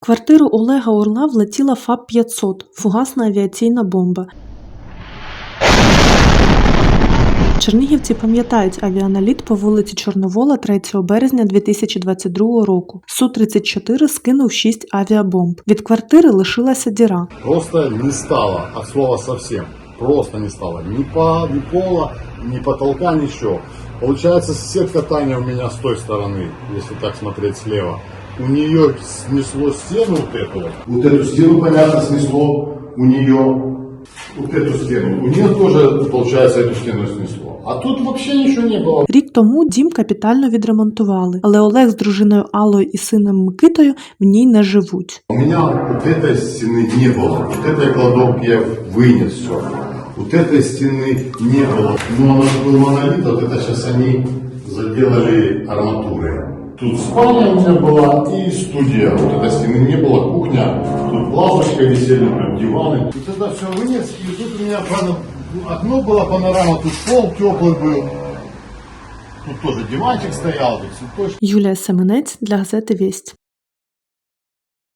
Квартиру Олега Орла влетіла ФАП-500 – фугасна авіаційна бомба. Чернігівці пам'ятають авіаналіт по вулиці Чорновола 3 березня 2022 року. Су-34 скинув 6 авіабомб. Від квартири лишилася діра. Просто не стало от слова совсем. Просто не стало. Ни, по, ни пола, ни потолка, ничего. Получается, сетка Таня у меня с той стороны, если так смотреть слева У нее снесло стену вот эту вот. Вот эту стену, понятно, снесло у нее. Вот эту стену. У нее тоже, получается, эту стену снесло. А тут вообще ничего не было. Рік тому дім капітально відремонтували, але Олег з дружиною Аллою і сином Микитою в ній не живуть. У меня вот этой стены не было. Вот этой кладовки я вынес все. Вот этой стены не было. Но она же был монолит, а вот это сейчас они заделали арматурой. Тут спальня у меня была и студия. Вот этой стены не было, кухня. Тут лавочка висели, тут диваны. Вот это все вынес, и тут у меня правда, окно было панорама, тут пол теплый был. Тут тоже диванчик стоял, тут цветочки. Юлія Семенець для газети Вість.